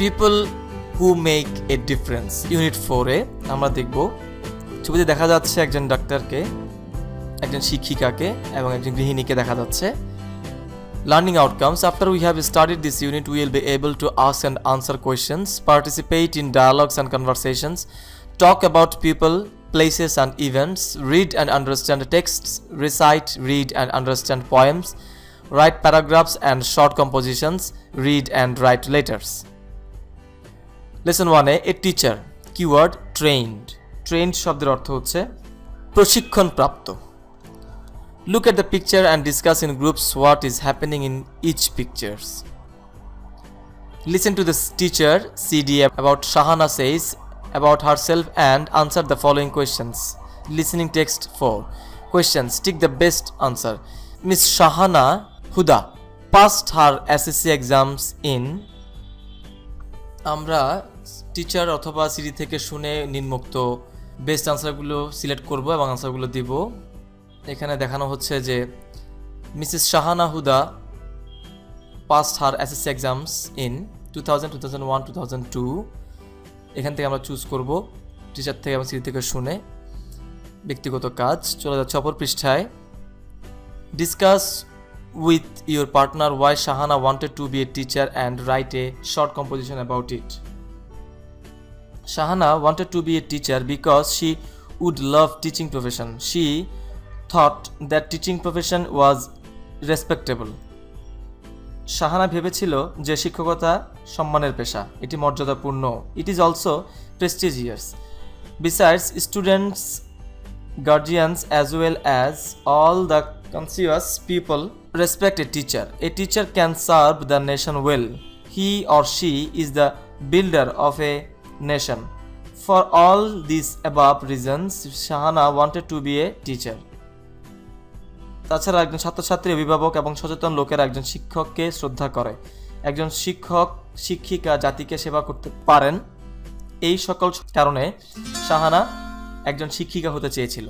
People who make a difference unit ফোরে আমরা দেখব। ছবিতে দেখা যাচ্ছে একজন ডাক্তারকে একজন শিক্ষিকাকে এবং একজন গৃহিণীকে দেখা যাচ্ছে। Learning outcomes after we have studied this unit will be able to ask and answer questions participate in dialogues and conversations talk about people places and events read and understand text recite read and understand poems write paragraphs and short compositions read and write letters lesson ওয়ানে a teacher keyword trained trained শব্দের অর্থ হচ্ছে প্রশিক্ষণপ্রাপ্ত। Look at the picture and discuss in groups what is happening in each pictures listen to this teacher C D about Shahana says about herself and answer the following questions listening text four questions tick the best answer Miss Shahana Huda passed her SSC exams in আমরা teacher অথবা CD থেকে শুনে নিম্নোক্ত best আনসারগুলো select করব এবং আনসারগুলো দিব। এখানে দেখানো হচ্ছে যে Mrs Shahana Huda passed her SSC exams in two thousand two thousand one two thousand two এখান থেকে আমরা চুজ করব টিচার থেকে এবং সিডি থেকে শুনে ব্যক্তিগত কাজ। চলে যাচ্ছে অপর পৃষ্ঠায়। Discuss with your partner why Shahana wanted to be a teacher and write a short composition about it Shahana wanted to be a teacher because she would love teaching profession. She thought that teaching profession was respectable. Shahana ভেবেছিল যে শিক্ষকতা সম্মানের পেশা এটি মর্যাদাপূর্ণ it is also prestigious besides students guardians as well as all the conscious people respect a teacher. A teacher can serve the nation well. He or she is the builder of a nation. For all these above reasons, Shahana wanted to be a teacher. তাছাড়া একজন ছাত্রছাত্রী অভিভাবক এবং সচেতন লোকেরা একজন শিক্ষককে শ্রদ্ধা করে একজন শিক্ষক শিক্ষিকা জাতিকে সেবা করতে পারেন এই সকল কারণে শাহানা একজন শিক্ষিকা হতে চেয়েছিল